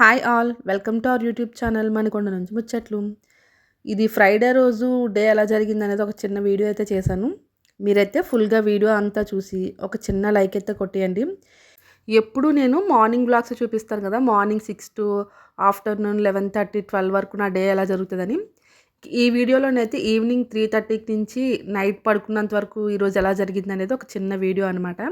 Hi all welcome to our YouTube channel Manakonda నుంచి ముచ్చట్లు. ఇది ఫ్రైడే రోజు డే ఎలా జరిగింది అనేది ఒక చిన్న వీడియో అయితే చేశాను. మీరైతే ఫుల్గా వీడియో అంతా చూసి ఒక చిన్న లైక్ అయితే కొట్టేయండి. ఎప్పుడు నేను మార్నింగ్ బ్లాగ్స్ చూపిస్తాను కదా morning six to afternoon eleven thirty twelve వరకు నా డే ఎలా జరుగుతుందని. ఈ వీడియోలోనైతే ఈవినింగ్ త్రీ థర్టీకి నుంచి నైట్ పడుకున్నంత వరకు ఈరోజు ఎలా జరిగింది అనేది ఒక చిన్న వీడియో అనమాట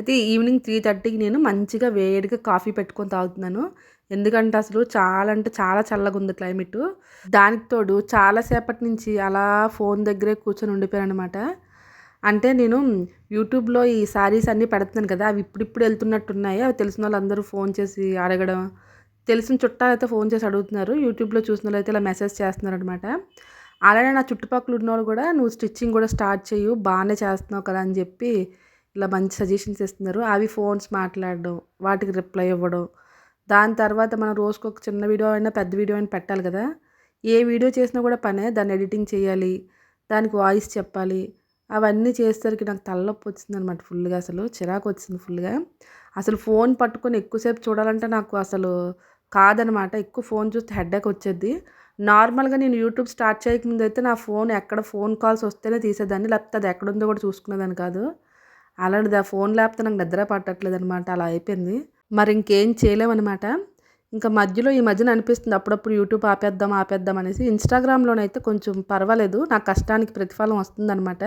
అయితే ఈవినింగ్ త్రీ థర్టీకి నేను మంచిగా వేడిగా కాఫీ పెట్టుకొని తాగుతున్నాను. ఎందుకంటే అసలు చాలా అంటే చాలా చల్లగా ఉంది క్లైమేట్. దానికి తోడు చాలాసేపటి నుంచి అలా ఫోన్ దగ్గరే కూర్చొని ఉండిపోయాను అనమాట అంటే నేను యూట్యూబ్లో ఈ శారీస్ అన్నీ పెడుతున్నాను కదా అవి ఇప్పుడిప్పుడు వెళ్తున్నట్టున్నాయి? అవి తెలిసిన వాళ్ళందరూ ఫోన్ చేసి అడగడం. తెలిసిన చుట్టాలు అయితే ఫోన్ చేసి అడుగుతున్నారు. యూట్యూబ్లో చూసిన వాళ్ళు అయితే ఇలా మెసేజ్ చేస్తున్నారు అనమాట అలానే నా చుట్టుపక్కల ఉన్న వాళ్ళు కూడా నువ్వు స్టిచ్చింగ్ కూడా స్టార్ట్ చేయు బాగానే చేస్తున్నావు కదా అని చెప్పి ఇలా మంచి సజెషన్స్ ఇస్తున్నారు. అవి ఫోన్స్ మాట్లాడడం వాటికి రిప్లై ఇవ్వడం. దాని తర్వాత మనం రోజుకు ఒక చిన్న వీడియో అయినా పెద్ద వీడియో అయినా పెట్టాలి కదా. ఏ వీడియో చేసినా కూడా పనే దాన్ని ఎడిటింగ్ చేయాలి దానికి వాయిస్ చెప్పాలి. అవన్నీ చేసేసరికి నాకు తలనొప్పి వచ్చింది అనమాట ఫుల్గా అసలు చిరాకు వచ్చింది ఫుల్గా అసలు ఫోన్ పట్టుకొని ఎక్కువసేపు చూడాలంటే నాకు అసలు కాదనమాట ఎక్కువ ఫోన్ చూస్తే హెడ్డేక్ వచ్చేది. నార్మల్గా నేను యూట్యూబ్ స్టార్ట్ చేయకముందు అయితే నా ఫోన్ ఎక్కడ ఫోన్ కాల్స్ వస్తేనే తీసేదాన్ని లేకపోతే అది ఎక్కడుందో కూడా చూసుకునేదాన్ని కాదు. అలాంటిది ఆ ఫోన్ లేకపోతే నాకు నిద్ర పట్టట్లేదు అనమాట అలా అయిపోయింది. మరి ఇంకేం చేయలేమన్నమాట. ఇంకా మధ్యలో ఈ మధ్యన అనిపిస్తుంది అప్పుడప్పుడు యూట్యూబ్ ఆపేద్దాం ఆపేద్దాం అనేసి. ఇన్స్టాగ్రామ్లోనైతే కొంచెం పర్వాలేదు. నా కష్టానికి ప్రతిఫలం వస్తుందన్నమాట.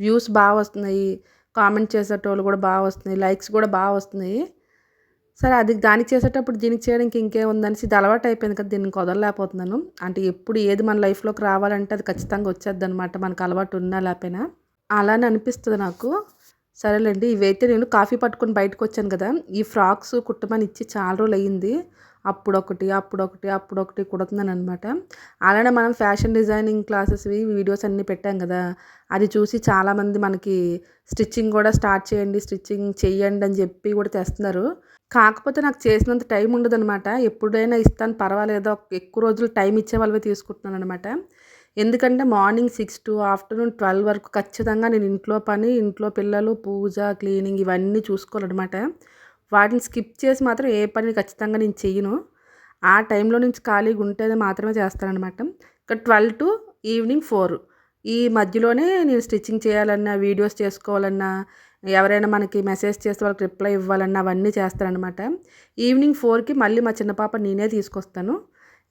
వ్యూస్ బాగా వస్తున్నాయి. కామెంట్ చేసేటోళ్ళు కూడా బాగా వస్తున్నాయి. లైక్స్ కూడా బాగా వస్తున్నాయి. సరే అది దానికి చేసేటప్పుడు దీనికి చేయడానికి ఇంకేముందనేసి ఇది అలవాటు అయిపోయింది కదా దీన్ని కుదరలేకపోతున్నాను అంటే ఎప్పుడు ఏది మన లైఫ్లోకి రావాలంటే అది ఖచ్చితంగా వచ్చేది అనమాట మనకు అలవాటు ఉన్నా లేకపోయినా. అలానే అనిపిస్తుంది నాకు. సరేలేండి ఇవైతే నేను కాఫీ పట్టుకొని బయటకు వచ్చాను కదా ఈ ఫ్రాక్స్ కుట్టమని ఇచ్చి చాలా రోజులు అయ్యింది అప్పుడొకటి అప్పుడొకటి అప్పుడొకటి కుడుతున్నాను అనమాట అలానే మనం ఫ్యాషన్ డిజైనింగ్ క్లాసెస్వి వీడియోస్ అన్నీ పెట్టాం కదా అది చూసి చాలామంది మనకి స్టిచ్చింగ్ కూడా స్టార్ట్ చేయండి స్టిచ్చింగ్ చేయండి అని చెప్పి కూడా తెస్తున్నారు. కాకపోతే నాకు చేసినంత టైం ఉండదనమాట ఎప్పుడైనా ఇస్తాను పర్వాలేదో ఎక్కువ రోజులు టైం ఇచ్చే వాళ్ళవి తీసుకుంటున్నాను అనమాట ఎందుకంటే morning six to afternoon twelve వరకు ఖచ్చితంగా నేను ఇంట్లో పని ఇంట్లో పిల్లలు పూజ క్లీనింగ్ ఇవన్నీ చూసుకోవాలన్నమాట వాటిని స్కిప్ చేసి మాత్రం ఏ పని ఖచ్చితంగా నేను చెయ్యను. ఆ టైంలో నుంచి ఖాళీగా ఉంటేనే మాత్రమే చేస్తానమాట ఇంకా ట్వెల్వ్ టు ఈవినింగ్ ఫోర్. ఈ మధ్యలోనే నేను స్టిచ్చింగ్ చేయాలన్నా వీడియోస్ చేసుకోవాలన్నా ఎవరైనా మనకి మెసేజ్ చేస్తే వాళ్ళకి రిప్లై ఇవ్వాలన్నా అవన్నీ చేస్తానమాట ఈవినింగ్ ఫోర్కి మళ్ళీ మా చిన్న పాప నేనే తీసుకొస్తాను.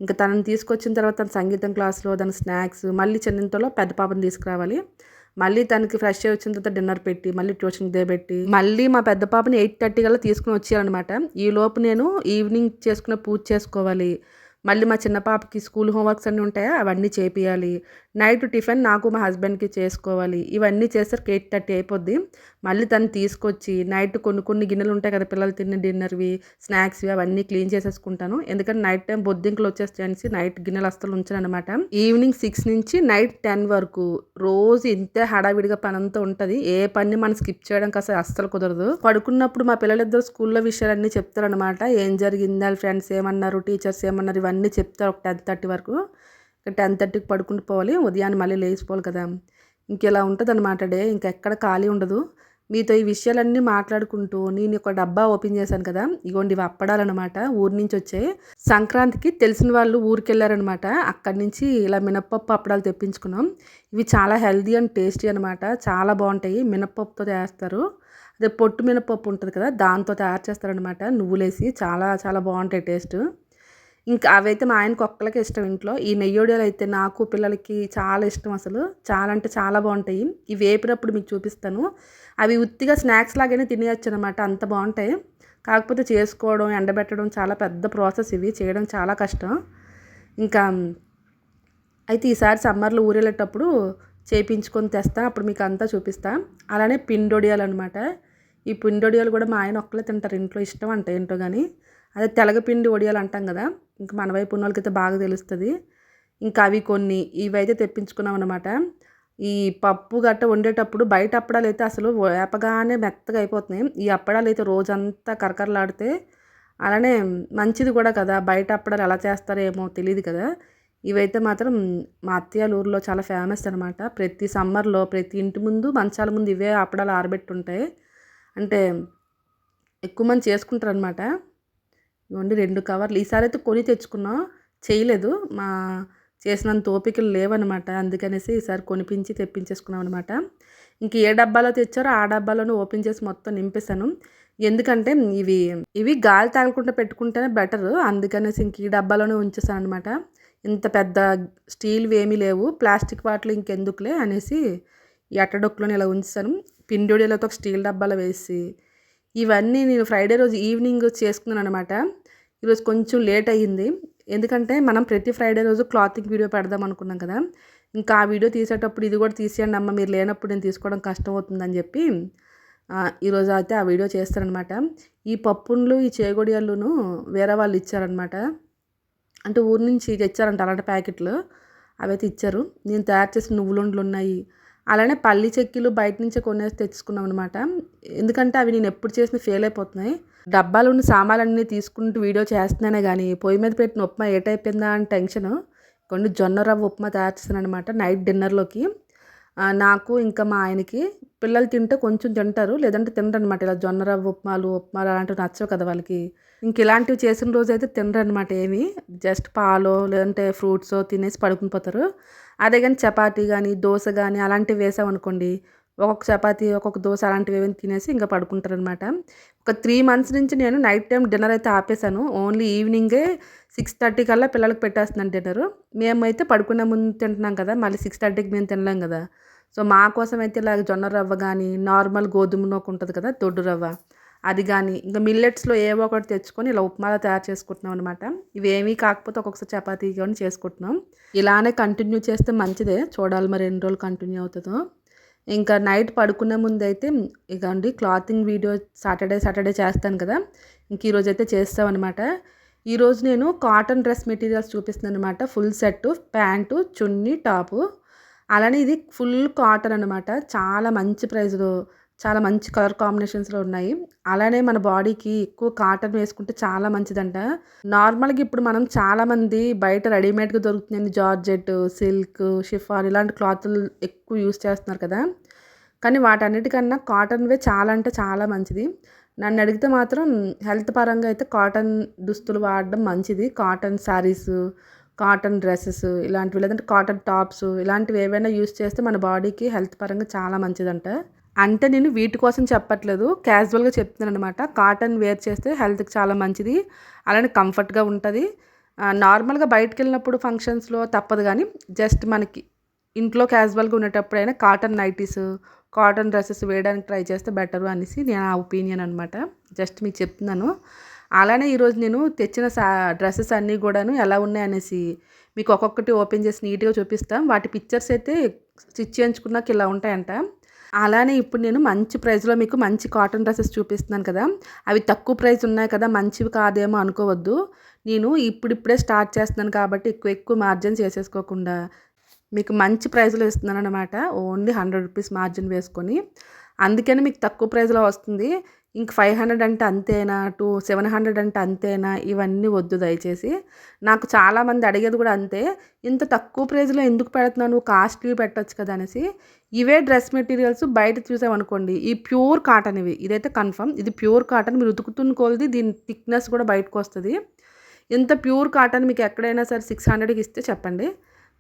ఇంకా తనని తీసుకొచ్చిన తర్వాత తన సంగీతం క్లాస్లో తన స్నాక్స్ మళ్ళీ చిన్నంతలో పెద్ద పాపను తీసుకురావాలి. మళ్ళీ తనకి ఫ్రెష్ అయ్యి వచ్చిన తర్వాత డిన్నర్ పెట్టి మళ్ళీ ట్యూషన్ దేబెట్టి మళ్ళీ మా పెద్ద పాపని ఎయిట్ థర్టీ కల్లా తీసుకుని వచ్చేయాలన్నమాట. ఈ లోపు నేను ఈవినింగ్ చేసుకునే పూజ చేసుకోవాలి. మళ్ళీ మా చిన్న పాపకి స్కూల్ హోంవర్క్స్ అన్నీ ఉంటాయా అవన్నీ చేపియాలి. నైట్ టిఫిన్ నాకు మా హస్బెండ్కి చేసుకోవాలి. ఇవన్నీ చేసరికి ఎయిట్ థర్టీ అయిపోద్ది. మళ్ళీ తను తీసుకొచ్చి నైట్ కొన్ని కొన్ని గిన్నెలు ఉంటాయి కదా పిల్లలు తిన్న డిన్నర్వి స్నాక్స్వి అవన్నీ క్లీన్ చేసేసుకుంటాను. ఎందుకంటే నైట్ టైం బొద్దింకలు వచ్చేస్తాయి అనేసి నైట్ గిన్నెలు అస్సలు ఉంచాను అనమాట ఈవినింగ్ సిక్స్ నుంచి నైట్ టెన్ వరకు రోజు ఇంతే హడావిడిగా పని అంతా ఉంటుంది. ఏ పని మనం స్కిప్ చేయడం అసలు అస్సలు కుదరదు. పడుకున్నప్పుడు మా పిల్లలిద్దరు స్కూల్లో విషయాలన్నీ చెప్తారనమాట ఏం జరిగింది? వాళ్ళ ఫ్రెండ్స్ ఏమన్నారు? టీచర్స్ ఏమన్నారు? ఇవన్నీ చెప్తారు ఒక టెన్ థర్టీ వరకు. టెన్ థర్టీకి పడుకుంటూ పోవాలి. ఉదయాన్నే మళ్ళీ లేచిపోవాలి కదా. ఇంకెలా ఉంటుంది అనమాట డే. ఇంకెక్కడ ఖాళీ ఉండదు. మీతో ఈ విషయాలన్నీ మాట్లాడుకుంటూ నేను ఒక డబ్బా ఓపెన్ చేశాను కదా ఇగోండి ఇవి అప్పడాలన్నమాట. ఊరి నుంచి వచ్చాయి సంక్రాంతికి తెలిసిన వాళ్ళు ఊరికి వెళ్ళారనమాట అక్కడి నుంచి ఇలా మినప్పప్పు అప్పడాలు తెప్పించుకున్నాం. ఇవి చాలా హెల్దీ అండ్ టేస్టీ అనమాట చాలా బాగుంటాయి. మినప్పప్పుతో చేస్తారు అదే పొట్టు మినపప్పు ఉంటుంది కదా దాంతో తయారు చేస్తారనమాట నువ్వులేసి చాలా చాలా బాగుంటాయి టేస్ట్. ఇంకా అవైతే మా ఆయనకు ఒక్కలకే ఇష్టం ఇంట్లో. ఈ నెయ్యోడియాలు అయితే నాకు పిల్లలకి చాలా ఇష్టం అసలు. చాలా అంటే చాలా బాగుంటాయి. ఇవి వేపినప్పుడు మీకు చూపిస్తాను. అవి ఉత్తిగా స్నాక్స్ లాగానే తినేయచ్చు అనమాట అంత బాగుంటాయి. కాకపోతే చేసుకోవడం ఎండబెట్టడం చాలా పెద్ద ప్రాసెస్ ఇవి. చేయడం చాలా కష్టం. ఇంకా అయితే ఈసారి సమ్మర్లో ఊరేళ్ళేటప్పుడు చేయించుకొని తెస్తా. అప్పుడు మీకు అంతా చూపిస్తా. అలానే పిండొడియాలు అనమాట. ఈ పిండొడియాలు కూడా మా ఆయన ఒక్కలే తింటారు. ఇంట్లో ఇష్టం అంటే ఏంటో కానీ అదే తెలగపిండి వడియాలు అంటాం కదా ఇంకా మన వైపు ఉన్న వాళ్ళకైతే బాగా తెలుస్తుంది. ఇంకా అవి కొన్ని ఇవైతే తెప్పించుకున్నాం అనమాట ఈ పప్పు గట్ట వండేటప్పుడు బయట అప్పడాలు అయితే అసలు వేపగానే మెత్తగా అయిపోతున్నాయి. ఈ అప్పడాలు అయితే రోజంతా కరకరలాడితే అలానే మంచిది కూడా కదా బయట అప్పడాలు ఎలా చేస్తారేమో తెలియదు కదా. ఇవైతే మాత్రం మా అత్తయ్య ఊర్లో చాలా ఫేమస్ అనమాట ప్రతి సమ్మర్లో ప్రతి ఇంటి ముందు మంచాల ముందు ఇవే అప్పడాలు ఆరబెట్టుంటాయి. అంటే ఎక్కువ మంది చేసుకుంటారనమాట ఇవ్వండి రెండు కవర్లు. ఈసారి అయితే కొని తెచ్చుకున్నాం చేయలేదు. మా చేసినంత ఓపికలు లేవన్నమాట అందుకనేసి ఈసారి కొనిపించి తెప్పించేసుకున్నాం అనమాట ఇంక ఏ డబ్బాలో తెచ్చారో ఆ డబ్బాలోనే ఓపెన్ చేసి మొత్తం నింపేశాను. ఎందుకంటే ఇవి ఇవి గాలి తాగకుండా పెట్టుకుంటేనే బెటర్. అందుకనేసి ఇంక ఈ డబ్బాలోనే ఉంచేసాను అనమాట ఇంత పెద్ద స్టీల్వి ఏమీ లేవు. ప్లాస్టిక్ వాటిలో ఇంకెందుకులే అనేసి ఈ అట్టడొక్కులోనే ఇలా ఉంచాను పిండి ఒక స్టీల్ డబ్బాలో వేసి ఇవన్నీ నేను ఫ్రైడే రోజు ఈవినింగ్ చేసుకున్నాను అనమాట ఈరోజు కొంచెం లేట్ అయ్యింది. ఎందుకంటే మనం ప్రతి ఫ్రైడే రోజు క్లాతింగ్ వీడియో పెడదాం అనుకున్నాం కదా. ఇంకా ఆ వీడియో తీసేటప్పుడు ఇది కూడా తీసేయండి అమ్మ మీరు లేనప్పుడు నేను తీసుకోవడం కష్టం అవుతుందని చెప్పి ఈరోజు అయితే ఆ వీడియో చేస్తారనమాట ఈ పప్పులు ఈ చేగొడియాలను వేరే వాళ్ళు ఇచ్చారనమాట అంటే ఊరి నుంచి తెచ్చారంట అలాంటి ప్యాకెట్లు. అవైతే ఇచ్చారు. నేను తయారు చేసిన నువ్వులుండ్లు ఉన్నాయి అలానే పల్లి చెక్కీలు బయట నుంచే కొనేసి తెచ్చుకున్నాం అనమాట ఎందుకంటే అవి నేను ఎప్పుడు చేసిన ఫెయిల్ అయిపోతున్నాయి. డబ్బాలు ఉన్న సామాన్లన్నీ తీసుకుంటూ వీడియో చేస్తున్నానే కానీ పొయ్యి మీద పెట్టిన ఉప్మా ఏటైపోయిందా అని టెన్షన్. కొన్ని జొన్న రవ్వ ఉప్మా తయారు చేస్తాను అనమాట నైట్ డిన్నర్లోకి. నాకు ఇంకా మా ఆయనకి పిల్లలు తింటే కొంచెం తింటారు లేదంటే తినరు అనమాట ఇలా జొన్న రవ్వ ఉప్మాలు ఉప్మాలు అలాంటివి నచ్చవు కదా వాళ్ళకి. ఇంక ఇలాంటివి చేసిన రోజు అయితే తినరు అనమాట ఏమి. జస్ట్ పాలు లేదంటే ఫ్రూట్స్ తినేసి పడుకుని పోతారు. అదే కానీ చపాతీ కానీ దోశ కానీ అలాంటివి వేసామనుకోండి ఒక్కొక్క చపాతీ ఒక్కొక్క దోశ అలాంటివి ఏమైనా తినేసి ఇంకా పడుకుంటారు అనమాట ఒక త్రీ మంత్స్ నుంచి నేను నైట్ టైం డిన్నర్ అయితే ఆపేశాను. ఓన్లీ ఈవినింగే సిక్స్ థర్టీ కల్లా పిల్లలకు పెట్టేస్తున్నాను డిన్నర్ మేమైతే పడుకునే ముందు తింటున్నాం కదా మళ్ళీ సిక్స్ థర్టీకి మేము తినలేం కదా. సో మా కోసం అయితే ఇలాగ జొన్న రవ్వ కానీ నార్మల్ గోధుమ నోకు ఉంటుంది కదా దొడ్డు రవ్వ. అది కానీ ఇంకా మిల్లెట్స్లో ఏవో ఒకటి తెచ్చుకొని ఇలా ఉప్మాలా తయారు చేసుకుంటున్నాం అనమాట ఇవేమీ కాకపోతే ఒక్కొక్కసారి చపాతీ కానీ చేసుకుంటున్నాం. ఇలానే కంటిన్యూ చేస్తే మంచిదే. చూడాలి మరి ఎన్ని రోజులు కంటిన్యూ అవుతుందో. ఇంకా నైట్ పడుకునే ముందైతే ఇక అండి క్లాతింగ్ వీడియో సాటర్డే సాటర్డే చేస్తాను కదా ఇంక ఈరోజు అయితే చేస్తామన్నమాట ఈరోజు నేను కాటన్ డ్రెస్ మెటీరియల్స్ చూపిస్తున్నాను అనమాట ఫుల్ సెట్ ప్యాంటు చున్నీ టాపు. అలానే ఇది ఫుల్ కాటన్ అనమాట చాలా మంచి ప్రైస్లో చాలా మంచి కలర్ కాంబినేషన్స్లో ఉన్నాయి. అలానే మన బాడీకి ఎక్కువ కాటన్ వేసుకుంటే చాలా మంచిదంట. నార్మల్గా ఇప్పుడు మనం చాలామంది బయట రెడీమేడ్గా దొరుకుతున్నాయి జార్జెట్ సిల్క్ షిఫాన్ ఇలాంటి క్లాతులు ఎక్కువ యూస్ చేస్తున్నారు కదా. కానీ వాటన్నిటికన్నా కాటన్వే చాలా అంటే చాలా మంచిది. నన్ను అడిగితే మాత్రం హెల్త్ పరంగా అయితే కాటన్ దుస్తులు వాడడం మంచిది. కాటన్ శారీస్ కాటన్ డ్రెస్సెస్ ఇలాంటివి లేదంటే కాటన్ టాప్స్ ఇలాంటివి ఏవైనా యూస్ చేస్తే మన బాడీకి హెల్త్ పరంగా చాలా మంచిదంట. అంటే నేను వీటి కోసం చెప్పట్లేదు. క్యాజువల్గా చెప్తున్నాను అనమాట కాటన్ వేర్ చేస్తే హెల్త్కి చాలా మంచిది. అలానే కంఫర్ట్గా ఉంటుంది. నార్మల్గా బయటకు వెళ్ళినప్పుడు ఫంక్షన్స్లో తప్పదు కానీ జస్ట్ మనకి ఇంట్లో క్యాజువల్గా ఉండేటప్పుడైనా కాటన్ నైటీస్ కాటన్ డ్రెస్సెస్ వేయడానికి ట్రై చేస్తే బెటరు అనేసి నేను ఆ ఒపీనియన్ అనమాట జస్ట్ మీకు చెప్తున్నాను. అలానే ఈరోజు నేను తెచ్చిన సా డ్రెస్సెస్ అన్నీ కూడాను ఎలా ఉన్నాయనేసి మీకు ఒక్కొక్కటి ఓపెన్ చేసి నీట్గా చూపిస్తాం. వాటి పిక్చర్స్ అయితే స్టిచ్ చేయించుకున్నాక ఇలా ఉంటాయంట. అలానే ఇప్పుడు నేను మంచి ప్రైస్లో మీకు మంచి కాటన్ డ్రెస్సెస్ చూపిస్తున్నాను కదా. అవి తక్కువ ప్రైస్ ఉన్నాయి కదా మంచివి కాదేమో అనుకోవద్దు. నేను ఇప్పుడిప్పుడే స్టార్ట్ చేస్తున్నాను కాబట్టి ఎక్కువ ఎక్కువ మార్జిన్ చేసేసుకోకుండా మీకు మంచి ప్రైస్లో ఇస్తున్నాను అనమాట ఓన్లీ హండ్రెడ్ రూపీస్ మార్జిన్ వేసుకొని. అందుకని మీకు తక్కువ ప్రైస్లో వస్తుంది. ఇంక ఫైవ్ హండ్రెడ్ అంటే అంతేనా? టూ సెవెన్ హండ్రెడ్ అంటే అంతేనా? ఇవన్నీ వద్దు దయచేసి. నాకు చాలామంది అడిగేది కూడా అంతే. ఇంత తక్కువ ప్రైజ్లో ఎందుకు పెడుతున్నాను కాస్ట్లీ పెట్టచ్చు కదా అనేసి. ఇవే డ్రెస్ మెటీరియల్స్ బయట చూసామనుకోండి ఈ ప్యూర్ కాటన్ ఇవి. ఇదైతే కన్ఫర్మ్. ఇది ప్యూర్ కాటన్. మీరు ఉతుకుతున్న కొలది దీని థిక్నెస్ కూడా బయటకు వస్తుంది. ఇంత ప్యూర్ కాటన్ మీకు ఎక్కడైనా సరే సిక్స్ హండ్రెడ్కి ఇస్తే చెప్పండి.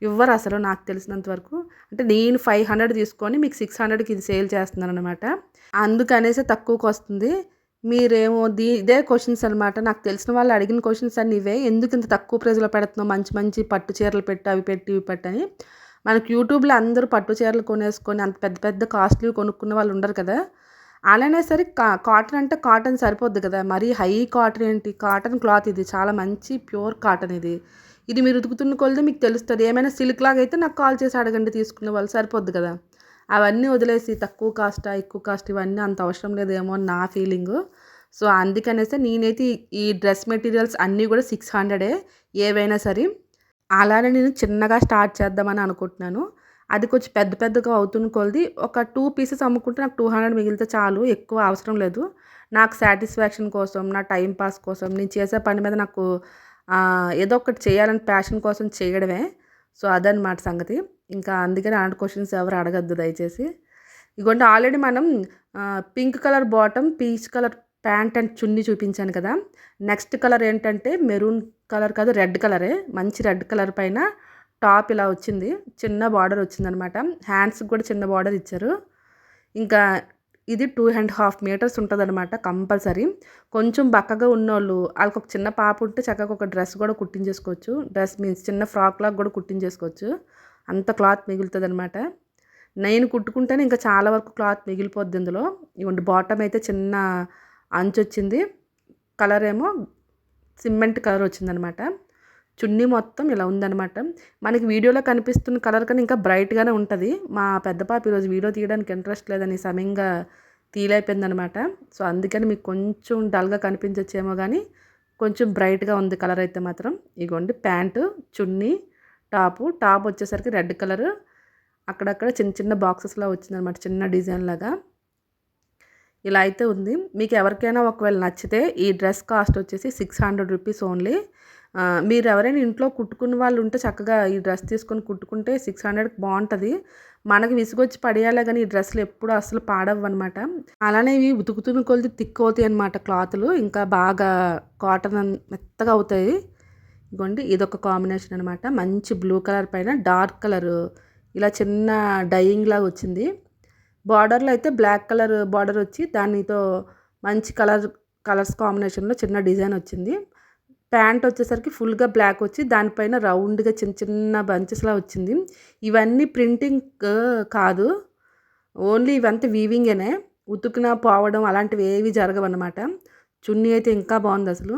ఇవ్వరు అసలు నాకు తెలిసినంత వరకు. అంటే నేను ఫైవ్ హండ్రెడ్ తీసుకొని మీకు సిక్స్ హండ్రెడ్కి ఇది సేల్ చేస్తున్నాను అనమాట అందుకనేసి తక్కువకి వస్తుంది. మీరేమో దీ ఇదే క్వశ్చన్స్ అనమాట నాకు తెలిసిన వాళ్ళు అడిగిన క్వశ్చన్స్ అన్నీ ఇవే. ఎందుకు ఇంత తక్కువ ప్రైజ్లో పెడుతున్నావు? మంచి మంచి పట్టు చీరలు పెట్టి అవి పెట్టి ఇవి పెట్టని మనకు యూట్యూబ్లో అందరూ పట్టు చీరలు కొనేసుకొని అంత పెద్ద పెద్ద కాస్ట్లీ కొనుక్కున్న వాళ్ళు ఉండరు కదా. అలానే సరే కా కాటన్ అంటే కాటన్ సరిపోద్ది కదా. మరీ హై కాటన్ ఏంటి? కాటన్ క్లాత్ ఇది. చాలా మంచి ప్యూర్ కాటన్ ఇది. ఇది మీరు ఉతుకుతున్న కొలది మీకు తెలుస్తుంది. ఏమైనా సిల్క్ లాగా అయితే నాకు కాల్ చేసి అడగండి తీసుకునే వాళ్ళు సరిపోద్ది కదా. అవన్నీ వదిలేసి తక్కువ కాస్ట్ ఎక్కువ కాస్ట్ ఇవన్నీ అంత అవసరం లేదేమో అని నా ఫీలింగ్ సో అందుకనేసి నేనైతే ఈ డ్రెస్ మెటీరియల్స్ అన్నీ కూడా సిక్స్ హండ్రెడే ఏవైనా సరే అలానే నేను చిన్నగా స్టార్ట్ చేద్దామని అనుకుంటున్నాను. అది కొంచెం పెద్ద పెద్దగా అవుతున్న కొలది ఒక టూ పీసెస్ అమ్ముకుంటే నాకు టూ హండ్రెడ్ మిగిలితే చాలు ఎక్కువ అవసరం లేదు. నాకు సాటిస్ఫాక్షన్ కోసం నా టైం పాస్ కోసం నేను చేసే పని మీద నాకు ఏదో ఒకటి చేయాలని ప్యాషన్ కోసం చేయడమే. సో అదనమాట సంగతి. ఇంకా అందుకని అలాంటి క్వశ్చన్స్ ఎవరు అడగద్దు దయచేసి. ఇగోండి ఆల్రెడీ మనం pink colour bottom peach colour pant and చున్నీ చూపించాను కదా. నెక్స్ట్ కలర్ ఏంటంటే మెరూన్ కలర్ కాదు రెడ్ కలరే మంచి రెడ్ కలర్ పైన టాప్ ఇలా వచ్చింది. చిన్న బార్డర్ వచ్చిందనమాట హ్యాండ్స్కి కూడా చిన్న బార్డర్ ఇచ్చారు. ఇంకా ఇది టూ అండ్ హాఫ్ మీటర్స్ ఉంటుంది అనమాట కంపల్సరీ. కొంచెం బక్కగా ఉన్నోళ్ళు వాళ్ళకి ఒక చిన్న పాప ఉంటే చక్కగా ఒక డ్రెస్ కూడా కుట్టించేసుకోవచ్చు. డ్రెస్ మీన్స్ చిన్న ఫ్రాక్ లాగా కూడా కుట్టించేసుకోవచ్చు. అంత క్లాత్ మిగులుతుంది అనమాట నేను కుట్టుకుంటేనే ఇంకా చాలా వరకు క్లాత్ మిగిలిపోద్ది ఇందులో. ఇవ్వండి బాటమ్ అయితే చిన్న అంచు వచ్చింది కలర్ ఏమో సిమెంట్ కలర్ వచ్చిందనమాట చున్నీ మొత్తం ఇలా ఉందనమాట మనకి వీడియోలో కనిపిస్తున్న కలర్ కానీ ఇంకా బ్రైట్గానే ఉంటుంది. మా పెద్ద పాప ఈరోజు వీడియో తీయడానికి ఇంట్రెస్ట్ లేదని సమయంగా తీలైపోయిందనమాట సో అందుకని మీకు కొంచెం డల్గా కనిపించచ్చేమో కానీ కొంచెం బ్రైట్గా ఉంది కలర్ అయితే మాత్రం. ఇగోండి ప్యాంటు చున్నీ టాపు. టాప్ వచ్చేసరికి రెడ్ కలర్. అక్కడక్కడ చిన్న చిన్న బాక్సెస్లో వచ్చిందనమాట చిన్న డిజైన్ లాగా ఇలా అయితే ఉంది. మీకు ఎవరికైనా ఒకవేళ నచ్చితే ఈ డ్రెస్ కాస్ట్ వచ్చేసి సిక్స్ హండ్రెడ్ రూపీస్ ఓన్లీ. మీరు ఎవరైనా ఇంట్లో కుట్టుకున్న వాళ్ళు ఉంటే చక్కగా ఈ డ్రెస్ తీసుకొని కుట్టుకుంటే సిక్స్ హండ్రెడ్కి బాగుంటుంది. మనకి విసుగొచ్చి పడేయాలే కానీ ఈ డ్రెస్సులు ఎప్పుడు అసలు పాడవు అనమాట అలానే ఇవి ఉతుకుతున్న కొలిది థిక్ అవుతాయి అనమాట క్లాతులు. ఇంకా బాగా కాటన్ మెత్తగా అవుతాయి. ఇదిగోండి ఇదొక కాంబినేషన్ అనమాట మంచి బ్లూ కలర్ పైన డార్క్ కలర్. ఇలా చిన్న డయింగ్ లాగా వచ్చింది. బార్డర్లో అయితే బ్లాక్ కలర్ బార్డర్ వచ్చి దానితో మంచి కలర్ కలర్స్ కాంబినేషన్లో చిన్న డిజైన్ వచ్చింది. ప్యాంట్ వచ్చేసరికి ఫుల్గా బ్లాక్ వచ్చి దానిపైన రౌండ్గా చిన్న చిన్న బంచెస్లా వచ్చింది. ఇవన్నీ ప్రింటింగ్ కాదు. ఓన్లీ ఇవంతా వీవింగేనే ఉతుకున పోవడం అలాంటివి ఏవి జరగవన్నమాట చున్నీ అయితే ఇంకా బాగుంది అసలు.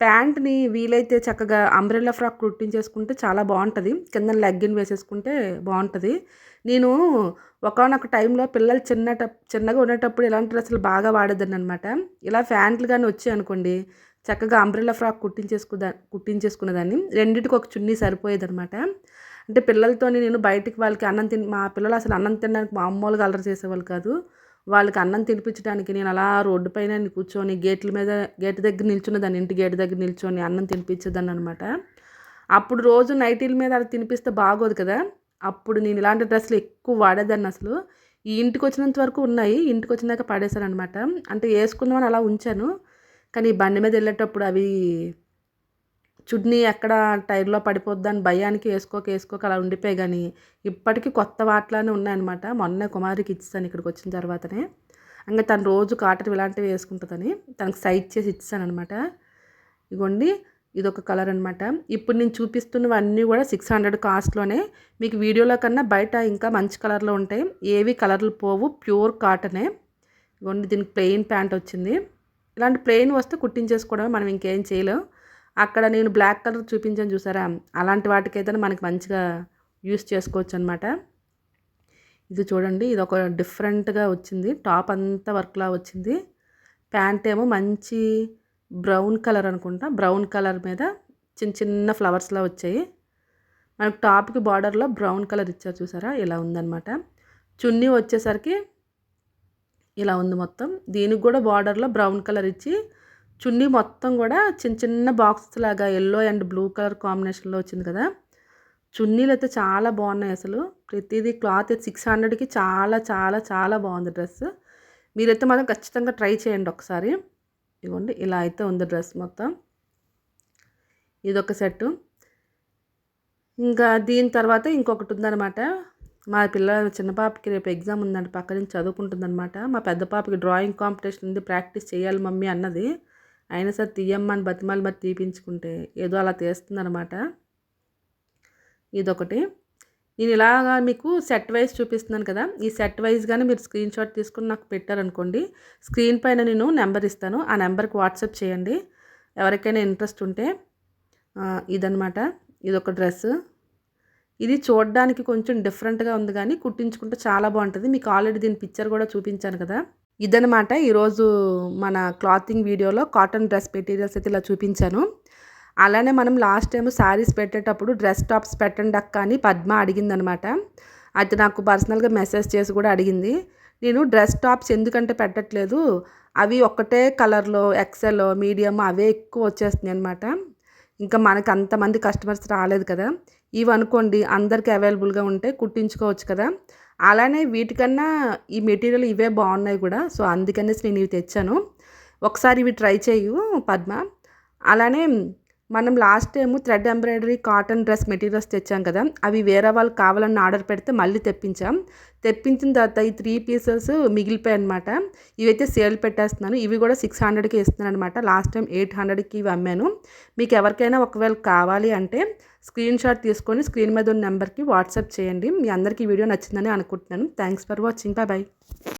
ప్యాంట్ని వీలైతే చక్కగా అంబ్రెల్లా ఫ్రాక్ కుట్టించేసుకుంటే చాలా బాగుంటుంది. కింద లెగ్గిన్ వేసేసుకుంటే బాగుంటుంది. నేను ఒకనొక టైంలో పిల్లలు చిన్న చిన్నగా ఉండేటప్పుడు ఇలాంటి డ్రెస్సులు బాగా వాడేదాన్ని అనమాట ఇలా ఫ్యాంట్లు కానీ వచ్చాయి అనుకోండి చక్కగా అంబ్రెల్లా ఫ్రాక్ కుట్టించేసుకుదా కుట్టించేసుకునేదాన్ని రెండింటికి ఒక చున్నీ సరిపోయేదనమాట అంటే పిల్లలతో నేను బయటికి వాళ్ళకి అన్నం తిని మా పిల్లలు అసలు అన్నం తినడానికి మామూలుగా అల్లరి చేసేవాళ్ళు కాదు. వాళ్ళకి అన్నం తినిపించడానికి నేను అలా రోడ్డు పైన కూర్చొని గేట్ల మీద గేట్ దగ్గర నిల్చున్నదాన్ని ఇంటి గేట్ దగ్గర నిల్చొని అన్నం తినిపించేదాన్ని అనమాట అప్పుడు రోజు నైటీల మీద అలా తినిపిస్తే బాగోదు కదా. అప్పుడు నేను ఇలాంటి డ్రెస్సులు ఎక్కువ వాడేదాన్ని అసలు. ఈ ఇంటికి వచ్చినంత వరకు ఉన్నాయి. ఇంటికి వచ్చినాక పడేశాను అనమాట అంటే వేసుకుందామని అలా ఉంచాను. కానీ బండి మీద వెళ్ళేటప్పుడు అవి చుడ్నీ ఎక్కడ టైర్లో పడిపోద్దని భయానికి వేసుకోక వేసుకోక అలా ఉండిపోయి కానీ ఇప్పటికీ కొత్త వాటిలానే ఉన్నాయన్నమాట. మొన్న కుమారికి ఇచ్చాను ఇక్కడికి వచ్చిన తర్వాతనే. ఇంకా తను రోజు కాటన్ ఇలాంటివి వేసుకుంటుందని తనకు సైజ్ చేసి ఇచ్చాను అనమాట ఇగోండి ఇది ఒక కలర్ అనమాట ఇప్పుడు నేను చూపిస్తున్నవన్నీ కూడా సిక్స్ హండ్రెడ్ కాస్ట్లోనే. మీకు వీడియోలో కన్నా బయట ఇంకా మంచి కలర్లో ఉంటాయి. ఏవి కలర్లు పోవు ప్యూర్ కాటనే. ఇగోండి దీనికి ప్లెయిన్ ప్యాంట్ వచ్చింది. ఇలాంటి ప్లెయిన్ వస్తే కుట్టించేసుకోవడమే మనం ఇంకేం చేయలేం. అక్కడ నేను బ్లాక్ కలర్ చూపించాను చూసారా? అలాంటి వాటికైతే మనకి మంచిగా యూస్ చేసుకోవచ్చు అనమాట ఇది చూడండి ఇది ఒక డిఫరెంట్గా వచ్చింది. టాప్ అంతా వర్క్లా వచ్చింది. ప్యాంట్ ఏమో మంచి బ్రౌన్ కలర్ అనుకుంటా. బ్రౌన్ కలర్ మీద చిన్న చిన్న ఫ్లవర్స్లా వచ్చాయి. మనకు టాప్కి బార్డర్లో బ్రౌన్ కలర్ ఇచ్చారు చూసారా? ఇలా ఉందన్నమాట చున్నీ వచ్చేసరికి ఇలా ఉంది మొత్తం. దీనికి కూడా బార్డర్లో బ్రౌన్ కలర్ ఇచ్చి చున్నీ మొత్తం కూడా చిన్న చిన్న బాక్స్ లాగా ఎల్లో అండ్ బ్లూ కలర్ కాంబినేషన్లో వచ్చింది కదా. చున్నీలు అయితే చాలా బాగున్నాయి అసలు. ప్రతిదీ క్లాత్ అయితే సిక్స్ హండ్రెడ్కి చాలా చాలా చాలా బాగుంది డ్రెస్ మీరైతే మాత్రం ఖచ్చితంగా ట్రై చేయండి ఒకసారి. ఇవ్వండి ఇలా అయితే ఉంది డ్రెస్ మొత్తం. ఇదొక సెట్టు ఇంకా దీని తర్వాత ఇంకొకటి ఉందన్నమాట. మా పిల్ల చిన్న పాపకి రేపు ఎగ్జామ్ ఉందండి పక్క నుంచి చదువుకుంటుందనమాట మా పెద్ద పాపకి డ్రాయింగ్ కాంపిటీషన్ ఉంది ప్రాక్టీస్ చేయాలి మమ్మీ అన్నది. అయినా సరే తీయమ్మని బతిమాలి మరి తీపించుకుంటే ఏదో అలా తీస్తుందనమాట ఇదొకటి. నేను ఇలాగా మీకు సెట్ వైజ్ చూపిస్తున్నాను కదా ఈ సెట్ వైజ్గానే మీరు స్క్రీన్ షాట్ తీసుకుని నాకు పెట్టారనుకోండి స్క్రీన్ పైన నేను నెంబర్ ఇస్తాను ఆ నెంబర్కి వాట్సాప్ చేయండి. ఎవరికైనా ఇంట్రెస్ట్ ఉంటే ఇదనమాట ఇదొక డ్రెస్ ఇది చూడడానికి కొంచెం డిఫరెంట్గా ఉంది కానీ కుట్టించుకుంటే చాలా బాగుంటుంది. మీకు ఆల్రెడీ దీని పిక్చర్ కూడా చూపించాను కదా. ఇదనమాట ఈరోజు మన క్లాతింగ్ వీడియోలో కాటన్ డ్రెస్ మెటీరియల్స్ అయితే ఇలా చూపించాను. అలానే మనం లాస్ట్ టైం శారీస్ పెట్టేటప్పుడు డ్రెస్ టాప్స్ పెట్టండి అక్క అని పద్మ అడిగిందనమాట అది నాకు పర్సనల్గా మెసేజ్ చేసి కూడా అడిగింది. నేను డ్రెస్ టాప్స్ ఎందుకంటే పెట్టట్లేదు. అవి ఒక్కటే కలర్లో ఎక్సెల్ మీడియం అవే ఎక్కువ వచ్చేస్తున్నాయి అనమాట ఇంకా మనకు అంతమంది కస్టమర్స్ రాలేదు కదా. ఇవి అనుకోండి అందరికీ అవైలబుల్గా ఉంటే కుట్టించుకోవచ్చు కదా. అలానే వీటికన్నా ఈ మెటీరియల్ ఇవే బాగున్నాయి కూడా. సో అందుకనేసి నేను ఇవి తెచ్చాను. ఒకసారి ఇవి ట్రై చేయు పద్మ. అలానే మనం last time thread embroidery cotton dress materials తెచ్చాం కదా అవి వేరే వాళ్ళు కావాలని ఆర్డర్ పెడితే మళ్ళీ తెప్పించాం. తెప్పించిన తర్వాత ఈ త్రీ పీసెస్ మిగిలిపోయాయి అనమాట ఇవైతే సేల్ పెట్టేస్తున్నాను. ఇవి కూడా సిక్స్ హండ్రెడ్కి ఇస్తున్నాను అనమాట లాస్ట్ టైం ఎయిట్ హండ్రెడ్కి ఇవి అమ్మాను. మీకు ఎవరికైనా ఒకవేళ కావాలి అంటే స్క్రీన్ షాట్ తీసుకొని స్క్రీన్ మీద ఉన్న నెంబర్కి వాట్సాప్ చేయండి. మీ అందరికీ వీడియో నచ్చిందని అనుకుంటున్నాను. Thanks for watching. Bye bye.